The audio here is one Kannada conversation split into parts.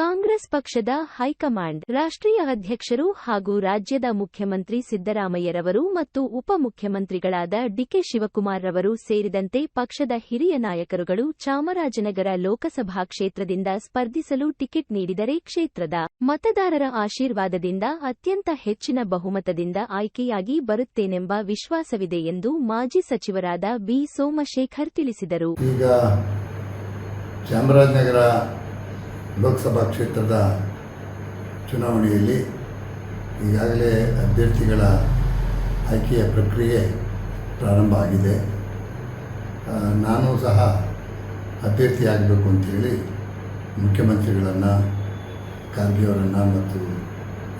ಕಾಂಗ್ರೆಸ್ ಪಕ್ಷದ ಹೈಕಮಾಂಡ್, ರಾಷ್ಟ್ರೀಯ ಅಧ್ಯಕ್ಷರು ಹಾಗೂ ರಾಜ್ಯದ ಮುಖ್ಯಮಂತ್ರಿ ಸಿದ್ದರಾಮಯ್ಯರವರು ಮತ್ತು ಉಪಮುಖ್ಯಮಂತ್ರಿಗಳಾದ ಡಿಕೆ ಶಿವಕುಮಾರ್ ರವರು ಸೇರಿದಂತೆ ಪಕ್ಷದ ಹಿರಿಯ ನಾಯಕರುಗಳು ಚಾಮರಾಜನಗರ ಲೋಕಸಭಾ ಕ್ಷೇತ್ರದಿಂದ ಸ್ಪರ್ಧಿಸಲು ಟಿಕೆಟ್ ನೀಡಿದರೆ ಕ್ಷೇತ್ರದ ಮತದಾರರ ಆಶೀರ್ವಾದದಿಂದ ಅತ್ಯಂತ ಹೆಚ್ಚಿನ ಬಹುಮತದಿಂದ ಆಯ್ಕೆಯಾಗಿ ಬರುತ್ತೇನೆಂಬ ವಿಶ್ವಾಸವಿದೆ ಎಂದು ಮಾಜಿ ಸಚಿವರಾದ ಬಿ. ಸೋಮಶೇಖರ್ ತಿಳಿಸಿದರು. ಚಾಮರಾಜನಗರ ಲೋಕಸಭಾ ಕ್ಷೇತ್ರದ ಚುನಾವಣೆಯಲ್ಲಿ ಈಗಾಗಲೇ ಅಭ್ಯರ್ಥಿಗಳ ಆಯ್ಕೆಯ ಪ್ರಕ್ರಿಯೆ ಪ್ರಾರಂಭ ಆಗಿದೆ. ನಾನು ಸಹ ಅಭ್ಯರ್ಥಿ ಆಗಬೇಕು ಅಂತೇಳಿ ಮುಖ್ಯಮಂತ್ರಿಗಳನ್ನು ಖಾರ್ಗೆಯವರನ್ನು ಮತ್ತು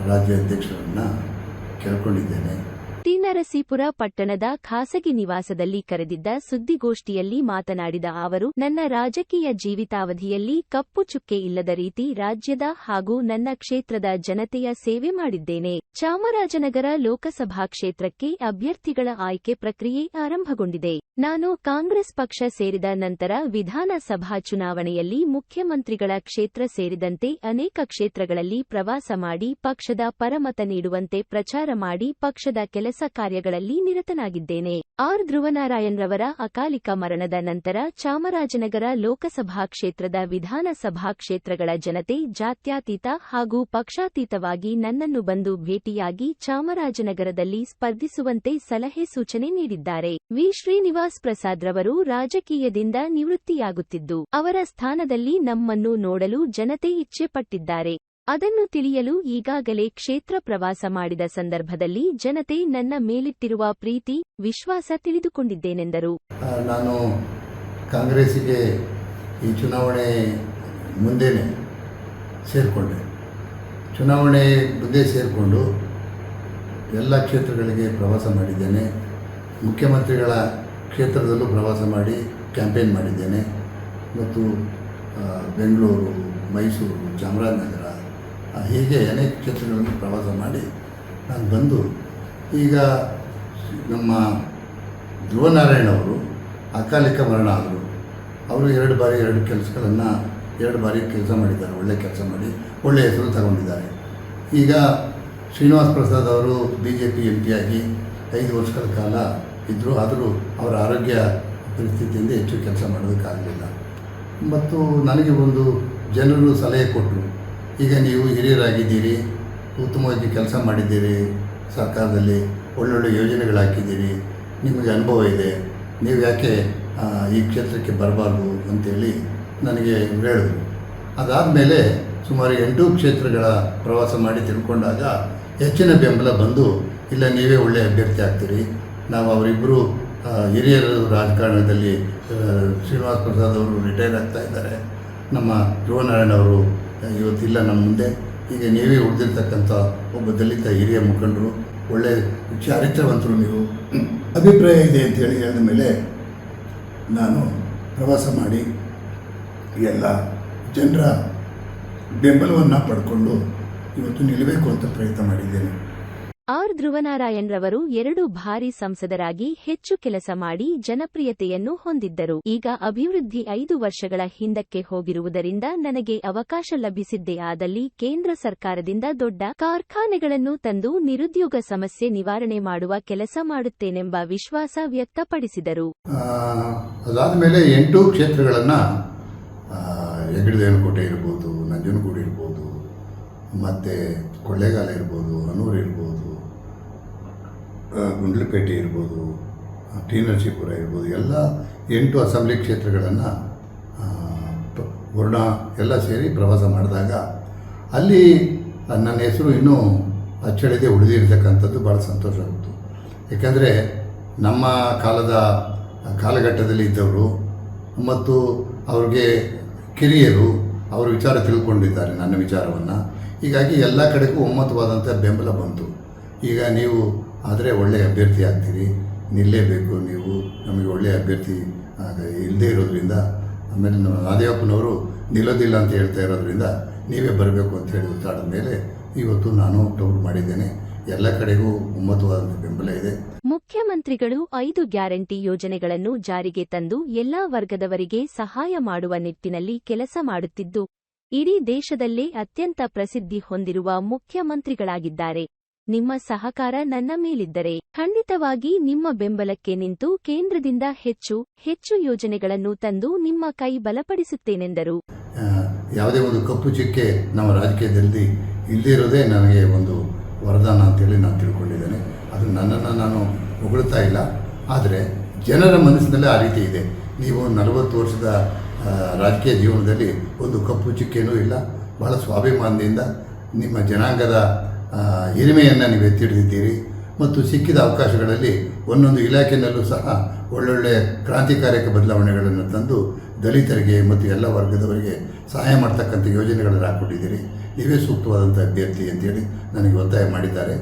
ರಾಜ್ಯ ಅಧ್ಯಕ್ಷರನ್ನು ಕೇಳ್ಕೊಂಡಿದ್ದೇನೆ. ಟಿ ನರಸೀಪುರ ಪಟ್ಟಣದ ಖಾಸಗಿ ನಿವಾಸದಲ್ಲಿ ಕರೆದಿದ್ದ ಸುದ್ದಿಗೋಷ್ಠಿಯಲ್ಲಿ ಮಾತನಾಡಿದ ಅವರು, ನನ್ನ ರಾಜಕೀಯ ಜೀವಿತಾವಧಿಯಲ್ಲಿ ಕಪ್ಪು ಚುಕ್ಕೆ ಇಲ್ಲದ ರೀತಿ ರಾಜ್ಯದ ಹಾಗೂ ನನ್ನ ಕ್ಷೇತ್ರದ ಜನತೆಯ ಸೇವೆ ಮಾಡಿದ್ದೇನೆ. ಚಾಮರಾಜನಗರ ಲೋಕಸಭಾ ಕ್ಷೇತ್ರಕ್ಕೆ ಅಭ್ಯರ್ಥಿಗಳ ಆಯ್ಕೆ ಪ್ರಕ್ರಿಯೆ ಆರಂಭಗೊಂಡಿದೆ. ನಾನು ಕಾಂಗ್ರೆಸ್ ಪಕ್ಷ ಸೇರಿದ ನಂತರ ವಿಧಾನಸಭಾ ಚುನಾವಣೆಯಲ್ಲಿ ಮುಖ್ಯಮಂತ್ರಿಗಳ ಕ್ಷೇತ್ರ ಸೇರಿದಂತೆ ಅನೇಕ ಕ್ಷೇತ್ರಗಳಲ್ಲಿ ಪ್ರವಾಸ ಮಾಡಿ ಪಕ್ಷದ ಪರಮತ ನೀಡುವಂತೆ ಪ್ರಚಾರ ಮಾಡಿ ಪಕ್ಷದ ಕೆಲಸ ಕಾರ್ಯಗಳಲ್ಲಿ ನಿರತನಾಗಿದ್ದೇನೆ. ಆರ್. ಧ್ರುವನಾರಾಯಣ್ರವರ ಅಕಾಲಿಕ ಮರಣದ ನಂತರ ಚಾಮರಾಜನಗರ ಲೋಕಸಭಾ ಕ್ಷೇತ್ರದ ವಿಧಾನಸಭಾ ಕ್ಷೇತ್ರಗಳ ಜನತೆ ಜಾತ್ಯಾತೀತ ಹಾಗೂ ಪಕ್ಷಾತೀತವಾಗಿ ನನ್ನನ್ನು ಬಂದು ಭೇಟಿಯಾಗಿ ಚಾಮರಾಜನಗರದಲ್ಲಿ ಸ್ಪರ್ಧಿಸುವಂತೆ ಸಲಹೆ ಸೂಚನೆ ನೀಡಿದ್ದಾರೆ. ವಿ. ಶ್ರೀನಿವಾಸ್ ಪ್ರಸಾದ್ ರವರು ರಾಜಕೀಯದಿಂದ ನಿವೃತ್ತಿಯಾಗುತ್ತಿದ್ದು, ಅವರ ಸ್ಥಾನದಲ್ಲಿ ನಮ್ಮನ್ನು ನೋಡಲು ಜನತೆ ಇಚ್ಛೆ ಪಟ್ಟಿದ್ದಾರೆ ಅದನ್ನು ತಿಳಿಯಲು ಈಗಾಗಲೇ ಕ್ಷೇತ್ರ ಪ್ರವಾಸ ಮಾಡಿದ ಸಂದರ್ಭದಲ್ಲಿ ಜನತೆ ನನ್ನ ಮೇಲಿಟ್ಟಿರುವ ಪ್ರೀತಿ, ವಿಶ್ವಾಸ ತಿಳಿದುಕೊಂಡಿದ್ದೇನೆಂದರು. ನಾನು ಕಾಂಗ್ರೆಸ್ಗೆ ಈ ಚುನಾವಣೆ ಮುಂದೆನೆ ಸೇರಿಕೊಂಡೆ. ಚುನಾವಣೆ ಮುಂದೆ ಸೇರಿಕೊಂಡು ಎಲ್ಲ ಕ್ಷೇತ್ರಗಳಿಗೆ ಪ್ರವಾಸ ಮಾಡಿದ್ದೇನೆ. ಮುಖ್ಯಮಂತ್ರಿಗಳ ಕ್ಷೇತ್ರದಲ್ಲೂ ಪ್ರವಾಸ ಮಾಡಿ ಕ್ಯಾಂಪೇನ್ ಮಾಡಿದ್ದೇನೆ. ಮತ್ತು ಬೆಂಗಳೂರು, ಮೈಸೂರು, ಚಾಮರಾಜನಗರ ಹೀಗೆ ಅನೇಕ ಕ್ಷೇತ್ರಗಳನ್ನು ಪ್ರವಾಸ ಮಾಡಿ ನಾನು ಬಂದು, ಈಗ ನಮ್ಮ ಧ್ರುವನಾರಾಯಣ ಅವರು ಅಕಾಲಿಕ ಮರಣ ಆದರು. ಅವರು ಎರಡು ಬಾರಿ ಎರಡು ಕೆಲಸಗಳನ್ನು, ಎರಡು ಬಾರಿ ಕೆಲಸ ಮಾಡಿದ್ದಾರೆ ಒಳ್ಳೆಯ ಕೆಲಸ ಮಾಡಿ ಒಳ್ಳೆಯ ಹೆಸರು ತಗೊಂಡಿದ್ದಾರೆ. ಈಗ ಶ್ರೀನಿವಾಸ್ ಪ್ರಸಾದ್ ಅವರು ಬಿ ಜೆ ಪಿ ಎಂ ಪಿಯಾಗಿ ಐದು ವರ್ಷಗಳ ಕಾಲ ಇದ್ದರು ಆದರೂ ಅವರ ಆರೋಗ್ಯ ಪರಿಸ್ಥಿತಿಯಿಂದ ಹೆಚ್ಚು ಕೆಲಸ ಮಾಡೋದಕ್ಕಾಗಲಿಲ್ಲ. ಮತ್ತು ನನಗೆ ಒಂದು ಜನರು ಸಲಹೆ ಕೊಟ್ಟರು ಈಗ ನೀವು ಹಿರಿಯರಾಗಿದ್ದೀರಿ, ಉತ್ತಮವಾಗಿ ಕೆಲಸ ಮಾಡಿದ್ದೀರಿ, ಸರ್ಕಾರದಲ್ಲಿ ಒಳ್ಳೊಳ್ಳೆ ಯೋಜನೆಗಳು ಹಾಕಿದ್ದೀರಿ, ನಿಮಗೆ ಅನುಭವ ಇದೆ, ನೀವು ಯಾಕೆ ಈ ಕ್ಷೇತ್ರಕ್ಕೆ ಬರಬಾರ್ದು ಅಂತೇಳಿ ನನಗೆ ಹೇಳಿದ್ರು. ಅದಾದಮೇಲೆ ಸುಮಾರು ಎಂಟು ಕ್ಷೇತ್ರಗಳ ಪ್ರವಾಸ ಮಾಡಿ ತಿಳ್ಕೊಂಡಾಗ ಹೆಚ್ಚಿನ ಬೆಂಬಲ ಬಂದು, ಇಲ್ಲ ನೀವೇ ಒಳ್ಳೆಯ ಅಭ್ಯರ್ಥಿ ಆಗ್ತೀರಿ ನಾವು ಅವರಿಬ್ಬರು ಹಿರಿಯರು ರಾಜಕಾರಣದಲ್ಲಿ ಶ್ರೀನಿವಾಸ್ ಪ್ರಸಾದ್ ಅವರು ರಿಟೈರ್ ಆಗ್ತಾ ಇದ್ದಾರೆ. ನಮ್ಮ ಧ್ರುವನಾರಾಯಣ ಅವರು ಇವತ್ತಿಲ್ಲ ನಮ್ಮ ಮುಂದೆ. ಈಗ ನೀವೇ ಉಳಿದಿರ್ತಕ್ಕಂಥ ಒಬ್ಬ ದಲಿತ ಹಿರಿಯ ಮುಖಂಡರು ಒಳ್ಳೆಯ ಚಾರಿತ್ರವಂತರು ನೀವು. ಅಭಿಪ್ರಾಯ ಇದೆ ಅಂತೇಳಿ ಹೇಳಿದ ಮೇಲೆ ನಾನು ಪ್ರವಾಸ ಮಾಡಿ ಎಲ್ಲ ಜನರ ಬೆಂಬಲವನ್ನು ಪಡ್ಕೊಂಡು ಇವತ್ತು ನಿಲ್ಲಬೇಕು ಅಂತ ಪ್ರಯತ್ನ ಮಾಡಿದ್ದೇನೆ. ಆರ್ ಧ್ರುವನಾರಾಯಣ್ರವರು ಎರಡು ಭಾರಿ ಸಂಸದರಾಗಿ ಹೆಚ್ಚು ಕೆಲಸ ಮಾಡಿ ಜನಪ್ರಿಯತೆಯನ್ನು ಹೊಂದಿದ್ದರು. ಈಗ ಅಭಿವೃದ್ಧಿ ಐದು ವರ್ಷಗಳ ಹಿಂದಕ್ಕೆ ಹೋಗಿರುವುದರಿಂದ ನನಗೆ ಅವಕಾಶ ಲಭಿಸಿದ್ದೇ ಆದಲ್ಲಿ ಕೇಂದ್ರ ಸರ್ಕಾರದಿಂದ ದೊಡ್ಡ ಕಾರ್ಖಾನೆಗಳನ್ನು ತಂದು ನಿರುದ್ಯೋಗ ಸಮಸ್ಯೆ ನಿವಾರಣೆ ಮಾಡುವ ಕೆಲಸ ಮಾಡುತ್ತೇನೆಂಬ ವಿಶ್ವಾಸ ವ್ಯಕ್ತಪಡಿಸಿದರು. ಅದಾದ ಎಂಟು ಕ್ಷೇತ್ರಗಳನ್ನು ನಂಜನಗೂಡು ಇರ್ಬೋದು ಮತ್ತೆ ಕೊಳ್ಳೇಗಾಲ ಇರ್ಬೋದು ಆ, ಗುಂಡ್ಲುಪೇಟೆ ಇರ್ಬೋದು ಟಿ ನರಸೀಪುರ ಇರ್ಬೋದು, ಎಲ್ಲ ಎಂಟು ಅಸೆಂಬ್ಲಿ ಕ್ಷೇತ್ರಗಳನ್ನು ವರ್ಣ ಎಲ್ಲ ಸೇರಿ ಪ್ರವಾಸ ಮಾಡಿದಾಗ ಅಲ್ಲಿ ನನ್ನ ಹೆಸರು ಇನ್ನೂ ಅಚ್ಚಳಿದೆ ಉಳಿದಿರ್ತಕ್ಕಂಥದ್ದು ಭಾಳ ಸಂತೋಷ ಆಯಿತು ಏಕೆಂದರೆ ನಮ್ಮ ಕಾಲದ, ಕಾಲಘಟ್ಟದಲ್ಲಿ ಇದ್ದವರು ಮತ್ತು ಅವ್ರಿಗೆ ಕಿರಿಯರು ಅವ್ರ ವಿಚಾರ ತಿಳ್ಕೊಂಡಿದ್ದಾರೆ ನನ್ನ ವಿಚಾರವನ್ನು. ಹೀಗಾಗಿ ಎಲ್ಲ ಕಡೆಗೂ ಒಮ್ಮತವಾದಂಥ ಬೆಂಬಲ ಬಂತು. ಈಗ ನೀವು ಆದರೆ ಒಳ್ಳೆಯ ಅಭ್ಯರ್ಥಿ ಆಗ್ತೀರಿ. ನಿಲ್ಲೇಬೇಕು ನೀವು. ನಮಗೆ ಒಳ್ಳೆಯ ಅಭ್ಯರ್ಥಿ ಇಲ್ಲದೇ ಇರೋದ್ರಿಂದ, ಆಮೇಲೆ ನಮ್ಮ ನಾದೇವಪ್ಪನವರು ನಿಲ್ಲೋದಿಲ್ಲ ಅಂತ ಹೇಳ್ತಾ ಇರೋದ್ರಿಂದ ನೀವೇ ಬರಬೇಕು ಅಂತ ಹೇಳಿ ಒತ್ತಾಡದ ಮೇಲೆ ಇವತ್ತು ನಾನು ಟೌರ್ ಮಾಡಿದ್ದೇನೆ. ಎಲ್ಲ ಕಡೆಗೂ ಒಮ್ಮತವಾದ ಬೆಂಬಲ ಇದೆ. ಮುಖ್ಯಮಂತ್ರಿಗಳು ಐದು ಗ್ಯಾರಂಟಿ ಯೋಜನೆಗಳನ್ನು ಜಾರಿಗೆ ತಂದು ಎಲ್ಲಾ ವರ್ಗದವರಿಗೆ ಸಹಾಯ ಮಾಡುವ ನಿಟ್ಟಿನಲ್ಲಿ ಕೆಲಸ ಮಾಡುತ್ತಿದ್ದು, ಇಡೀ ದೇಶದಲ್ಲೇ ಅತ್ಯಂತ ಪ್ರಸಿದ್ಧಿ ಹೊಂದಿರುವ ಮುಖ್ಯಮಂತ್ರಿಗಳಾಗಿದ್ದಾರೆ. ನಿಮ್ಮ ಸಹಕಾರ ನನ್ನ ಮೇಲಿದ್ದರೆ ಖಂಡಿತವಾಗಿ ನಿಮ್ಮ ಬೆಂಬಲಕ್ಕೆ ನಿಂತು ಕೇಂದ್ರದಿಂದ ಹೆಚ್ಚು ಹೆಚ್ಚು ಯೋಜನೆಗಳನ್ನು ತಂದು ನಿಮ್ಮ ಕೈ ಬಲಪಡಿಸುತ್ತೇನೆಂದರು. ಯಾವುದೇ ಒಂದು ಕಪ್ಪು ಚಿಕ್ಕೆ ನಮ್ಮ ರಾಜಕೀಯದಲ್ಲಿ ಇಲ್ಲದೇ ನನಗೆ ಒಂದು ವರದಾನ ಅಂತೇಳಿ ನಾನು ತಿಳ್ಕೊಂಡಿದ್ದೇನೆ. ಅದು ನನ್ನನ್ನು ನಾನು ಹೊಗಳ್ತಾ ಇಲ್ಲ. ಆದರೆ ಜನರ ಮನಸ್ಸಿನಲ್ಲಿ ಆ ರೀತಿ ಇದೆ. ನೀವು ನಲವತ್ತು ವರ್ಷದ ರಾಜಕೀಯ ಜೀವನದಲ್ಲಿ ಒಂದು ಕಪ್ಪು ಚಿಕ್ಕೇನೂ ಇಲ್ಲ. ಬಹಳ ಸ್ವಾಭಿಮಾನದಿಂದ ನಿಮ್ಮ ಜನಾಂಗದ ಹಿರಿಮೆಯನ್ನು ನೀವು ಎತ್ತಿಡಿದಿದ್ದೀರಿ ಮತ್ತು ಸಿಕ್ಕಿದ ಅವಕಾಶಗಳಲ್ಲಿ ಒಂದೊಂದು ಇಲಾಖೆಯಲ್ಲೂ ಸಹ ಒಳ್ಳೊಳ್ಳೆಯ ಕ್ರಾಂತಿಕಾರಕ ಬದಲಾವಣೆಗಳನ್ನು ತಂದು ದಲಿತರಿಗೆ ಮತ್ತು ಎಲ್ಲ ವರ್ಗದವರಿಗೆ ಸಹಾಯ ಮಾಡ್ತಕ್ಕಂಥ ಯೋಜನೆಗಳನ್ನು ಹಾಕ್ಕೊಟ್ಟಿದ್ದೀರಿ. ನೀವೇ ಸೂಕ್ತವಾದಂಥ ಅಭ್ಯರ್ಥಿ ಅಂತೇಳಿ ನನಗೆ ಒತ್ತಾಯ ಮಾಡಿದ್ದಾರೆ.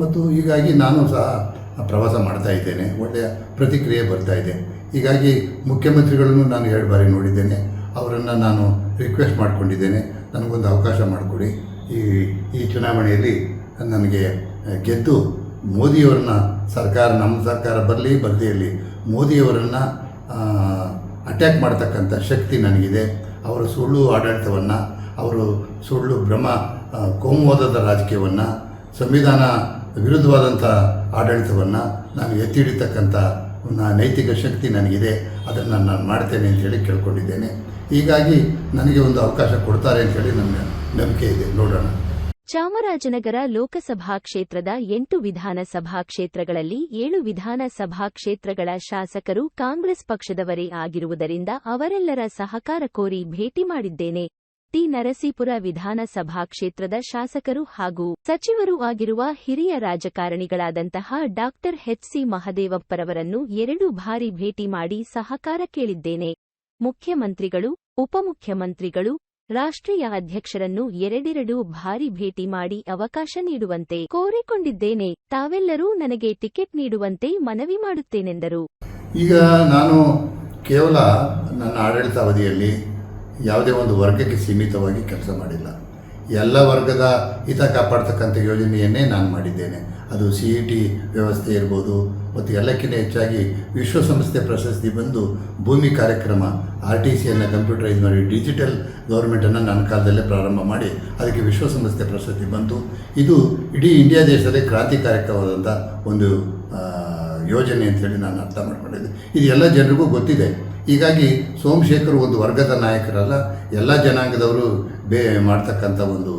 ಮತ್ತು ಹೀಗಾಗಿ ನಾನು ಸಹ ಪ್ರವಾಸ ಮಾಡ್ತಾ ಇದ್ದೇನೆ. ಒಳ್ಳೆಯ ಪ್ರತಿಕ್ರಿಯೆ ಬರ್ತಾ ಇದೆ. ಹೀಗಾಗಿ ಮುಖ್ಯಮಂತ್ರಿಗಳನ್ನು ನಾನು ಎರಡು ಬಾರಿ ನೋಡಿದ್ದೇನೆ. ಅವರನ್ನು ನಾನು ರಿಕ್ವೆಸ್ಟ್ ಮಾಡಿಕೊಂಡಿದ್ದೇನೆ. ನನಗೊಂದು ಅವಕಾಶ ಮಾಡಿಕೊಡಿ. ಈ ಈ ಚುನಾವಣೆಯಲ್ಲಿ ನನಗೆ ಗೆದ್ದು ಮೋದಿಯವರನ್ನ ಸರ್ಕಾರ, ನಮ್ಮ ಸರ್ಕಾರ ಬರಲಿ, ಬರದೇ ಇರಲಿ, ಮೋದಿಯವರನ್ನು ಅಟ್ಯಾಕ್ ಮಾಡ್ತಕ್ಕಂಥ ಶಕ್ತಿ ನನಗಿದೆ. ಅವರ ಸುಳ್ಳು ಆಡಳಿತವನ್ನು, ಅವರು ಸುಳ್ಳು ಭ್ರಮ ಕೋಮುವಾದದ ರಾಜಕೀಯವನ್ನು, ಸಂವಿಧಾನ ವಿರುದ್ಧವಾದಂಥ ಆಡಳಿತವನ್ನು ನಾನು ಎತ್ತಿ ಹಿಡಿತಕ್ಕಂಥ ನೈತಿಕ ಶಕ್ತಿ ನನಗಿದೆ. ಅದನ್ನು ನಾನು ಮಾಡ್ತೇನೆ ಅಂತೇಳಿ ಕೇಳ್ಕೊಂಡಿದ್ದೇನೆ. ಹೀಗಾಗಿ ನನಗೆ ಒಂದು ಅವಕಾಶ ಕೊಡ್ತಾರೆ ಅಂತೇಳಿ ನನ್ನ ನಂಬಿಕೆ ಇದೆ. ನೋಡೋಣ. ಚಾಮರಾಜನಗರ ಲೋಕಸಭಾ ಕ್ಷೇತ್ರದ ಎಂಟು ವಿಧಾನಸಭಾ ಕ್ಷೇತ್ರಗಳಲ್ಲಿ ಏಳು ವಿಧಾನಸಭಾ ಕ್ಷೇತ್ರಗಳ ಶಾಸಕರು ಕಾಂಗ್ರೆಸ್ ಪಕ್ಷದವರೇ ಆಗಿರುವುದರಿಂದ ಅವರೆಲ್ಲರ ಸಹಕಾರ ಕೋರಿ ಭೇಟಿ ಮಾಡಿದ್ದೇನೆ. ಟಿ. ನರಸೀಪುರ ವಿಧಾನಸಭಾ ಕ್ಷೇತ್ರದ ಶಾಸಕರು ಹಾಗೂ ಸಚಿವರೂ ಆಗಿರುವ ಹಿರಿಯ ರಾಜಕಾರಣಿಗಳಾದಂತಹ ಡಾಕ್ಟರ್ ಎಚ್ಸಿ ಮಹದೇವಪ್ಪರವರನ್ನು ಎರಡು ಬಾರಿ ಭೇಟಿ ಮಾಡಿ ಸಹಕಾರ ಕೇಳಿದ್ದೇನೆ. ಮುಖ್ಯಮಂತ್ರಿಗಳು, ಉಪಮುಖ್ಯಮಂತ್ರಿಗಳು ರಾಷ್ಟ್ರೀಯ ಅಧ್ಯಕ್ಷರನ್ನು ಎರಡೆರಡು ಭಾರಿ ಭೇಟಿ ಮಾಡಿ ಅವಕಾಶ ನೀಡುವಂತೆ ಕೋರಿಕೊಂಡಿದ್ದೇನೆ. ತಾವೆಲ್ಲರೂ ನನಗೆ ಟಿಕೆಟ್ ನೀಡುವಂತೆ ಮನವಿ ಮಾಡುತ್ತೇನೆಂದರು. ಈಗ ನಾನು ಕೇವಲ ನನ್ನ ಆಡಳಿತಾವಧಿಯಲ್ಲಿ ಯಾವುದೇ ಒಂದು ವರ್ಗಕ್ಕೆ ಸೀಮಿತವಾಗಿ ಕೆಲಸ ಮಾಡಿಲ್ಲ. ಎಲ್ಲ ವರ್ಗದ ಹಿತ ಕಾಪಾಡ್ತಕ್ಕಂಥ ಯೋಜನೆಯನ್ನೇ ನಾನು ಮಾಡಿದ್ದೇನೆ. ಅದು ಸಿ ಟಿ ವ್ಯವಸ್ಥೆ ಇರ್ಬೋದು ಮತ್ತು ಎಲ್ಲಕ್ಕಿಂತ ಹೆಚ್ಚಾಗಿ ವಿಶ್ವಸಂಸ್ಥೆ ಪ್ರಶಸ್ತಿ ಬಂದು ಭೂಮಿ ಕಾರ್ಯಕ್ರಮ, ಆರ್ ಟಿ ಸಿಯನ್ನು ಕಂಪ್ಯೂಟರೈಸ್ ಮಾಡಿ ಡಿಜಿಟಲ್ ಗೌರ್ಮೆಂಟನ್ನು ನನ್ನ ಕಾಲದಲ್ಲೇ ಪ್ರಾರಂಭ ಮಾಡಿ ಅದಕ್ಕೆ ವಿಶ್ವಸಂಸ್ಥೆ ಪ್ರಶಸ್ತಿ ಬಂತು. ಇದು ಇಡೀ ಇಂಡಿಯಾ ದೇಶದಲ್ಲಿ ಕ್ರಾಂತಿಕಾರಕವಾದಂಥ ಒಂದು ಯೋಜನೆ ಅಂತೇಳಿ ನಾನು ಅರ್ಥ ಮಾಡಿಕೊಂಡಿದ್ದೆ. ಇದು ಎಲ್ಲ ಜನರಿಗೂ ಗೊತ್ತಿದೆ. ಹೀಗಾಗಿ ಸೋಮಶೇಖರ್ ಒಂದು ವರ್ಗದ ನಾಯಕರಲ್ಲ, ಎಲ್ಲ ಜನಾಂಗದವರು ಬೇ ಮಾಡ್ತಕ್ಕಂಥ ಒಂದು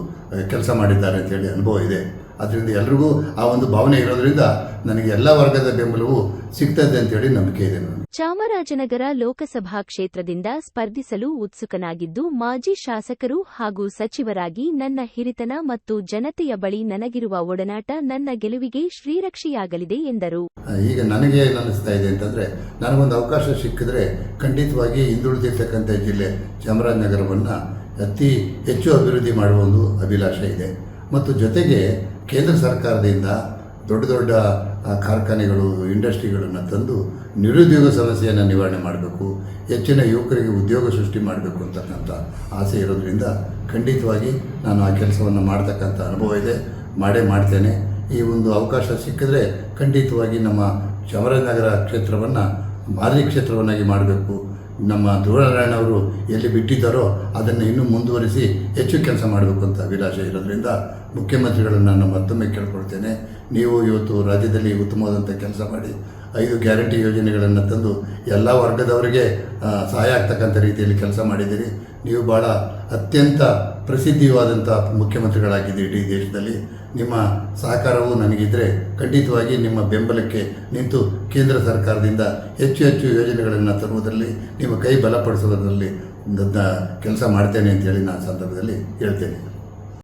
ಕೆಲಸ ಮಾಡಿದ್ದಾರೆ ಅಂತೇಳಿ ಅನುಭವ ಇದೆ. ಅದರಿಂದ ಎಲ್ರಿಗೂ ಆ ಒಂದು ಭಾವನೆ ಇರೋದ್ರಿಂದ ನನಗೆ ಎಲ್ಲ ವರ್ಗದ ಬೆಂಬಲವು ಸಿಗ್ತದೆ ಅಂತೇಳಿ ನಂಬಿಕೆ ಇದೆ ನನಗೆ ಚಾಮರಾಜನಗರ ಲೋಕಸಭಾ ಕ್ಷೇತ್ರದಿಂದ ಸ್ಪರ್ಧಿಸಲು ಉತ್ಸುಕನಾಗಿದ್ದು ಮಾಜಿ ಶಾಸಕರು ಹಾಗೂ ಸಚಿವರಾಗಿ ನನ್ನ ಹಿರಿತನ ಮತ್ತು ಜನತೆಯ ಬಳಿ ನನಗಿರುವ ಒಡನಾಟ ನನ್ನ ಗೆಲುವಿಗೆ ಶ್ರೀರಕ್ಷೆಯಾಗಲಿದೆ ಎಂದರು. ಈಗ ನನಗೆ ಏನು ಅನ್ನಿಸ್ತಾ ಇದೆ ಅಂತಂದ್ರೆ ನನಗೊಂದು ಅವಕಾಶ ಸಿಕ್ಕಿದ್ರೆ ಖಂಡಿತವಾಗಿ ಹಿಂದುಳಿದಿರ್ತಕ್ಕಂಥ ಜಿಲ್ಲೆ ಚಾಮರಾಜನಗರವನ್ನ ಅತಿ ಹೆಚ್ಚು ಅಭಿವೃದ್ಧಿ ಮಾಡುವ ಒಂದು ಅಭಿಲಾಷೆ ಇದೆ. ಮತ್ತು ಜೊತೆಗೆ ಕೇಂದ್ರ ಸರ್ಕಾರದಿಂದ ದೊಡ್ಡ ದೊಡ್ಡ ಕಾರ್ಖಾನೆಗಳು, ಇಂಡಸ್ಟ್ರಿಗಳನ್ನು ತಂದು ನಿರುದ್ಯೋಗ ಸಮಸ್ಯೆಯನ್ನು ನಿವಾರಣೆ ಮಾಡಬೇಕು, ಹೆಚ್ಚಿನ ಯುವಕರಿಗೆ ಉದ್ಯೋಗ ಸೃಷ್ಟಿ ಮಾಡಬೇಕು ಅಂತಕ್ಕಂಥ ಆಸೆ ಇರೋದರಿಂದ ಖಂಡಿತವಾಗಿ ನಾನು ಆ ಕೆಲಸವನ್ನು ಮಾಡ್ತಕ್ಕಂಥ ಅನುಭವ ಇದೆ, ಮಾಡೇ ಮಾಡ್ತೇನೆ. ಈ ಒಂದು ಅವಕಾಶ ಸಿಕ್ಕಿದ್ರೆ ಖಂಡಿತವಾಗಿ ನಮ್ಮ ಚಾಮರಾಜನಗರ ಕ್ಷೇತ್ರವನ್ನು ಮಾದರಿ ಕ್ಷೇತ್ರವನ್ನಾಗಿ ಮಾಡಬೇಕು. ನಮ್ಮ ಧ್ರುವನಾರಾಯಣ ಅವರು ಎಲ್ಲಿ ಬಿಟ್ಟಿದ್ದಾರೋ ಅದನ್ನು ಇನ್ನೂ ಮುಂದುವರಿಸಿ ಹೆಚ್ಚು ಕೆಲಸ ಮಾಡಬೇಕು ಅಂತ ಅಭಿಲಾಷೆ ಇರೋದ್ರಿಂದ ಮುಖ್ಯಮಂತ್ರಿಗಳನ್ನು ನಾನು ಮತ್ತೊಮ್ಮೆ ಕೇಳ್ಕೊಳ್ತೇನೆ. ನೀವು ಇವತ್ತು ರಾಜ್ಯದಲ್ಲಿ ಉತ್ತಮವಾದಂಥ ಕೆಲಸ ಮಾಡಿ ಐದು ಗ್ಯಾರಂಟಿ ಯೋಜನೆಗಳನ್ನು ತಂದು ಎಲ್ಲ ವರ್ಗದವರಿಗೆ ಸಹಾಯ ಆಗ್ತಕ್ಕಂಥ ರೀತಿಯಲ್ಲಿ ಕೆಲಸ ಮಾಡಿದ್ದೀರಿ. ನೀವು ಭಾಳ ಅತ್ಯಂತ ಪ್ರಸಿದ್ಧಿವಾದಂಥ ಮುಖ್ಯಮಂತ್ರಿಗಳಾಗಿದ್ದು ಇಡೀ ದೇಶದಲ್ಲಿ. ನಿಮ್ಮ ಸಹಕಾರವು ನನಗಿದ್ದರೆ ಖಂಡಿತವಾಗಿ ನಿಮ್ಮ ಬೆಂಬಲಕ್ಕೆ ನಿಂತು ಕೇಂದ್ರ ಸರ್ಕಾರದಿಂದ ಹೆಚ್ಚು ಹೆಚ್ಚು ಯೋಜನೆಗಳನ್ನು ತರುವುದರಲ್ಲಿ, ನಿಮ್ಮ ಕೈ ಬಲಪಡಿಸುವುದರಲ್ಲಿ ಕೆಲಸ ಮಾಡ್ತೇನೆ ಅಂತೇಳಿ ನಾನು ಸಂದರ್ಭದಲ್ಲಿ ಹೇಳ್ತೇನೆ.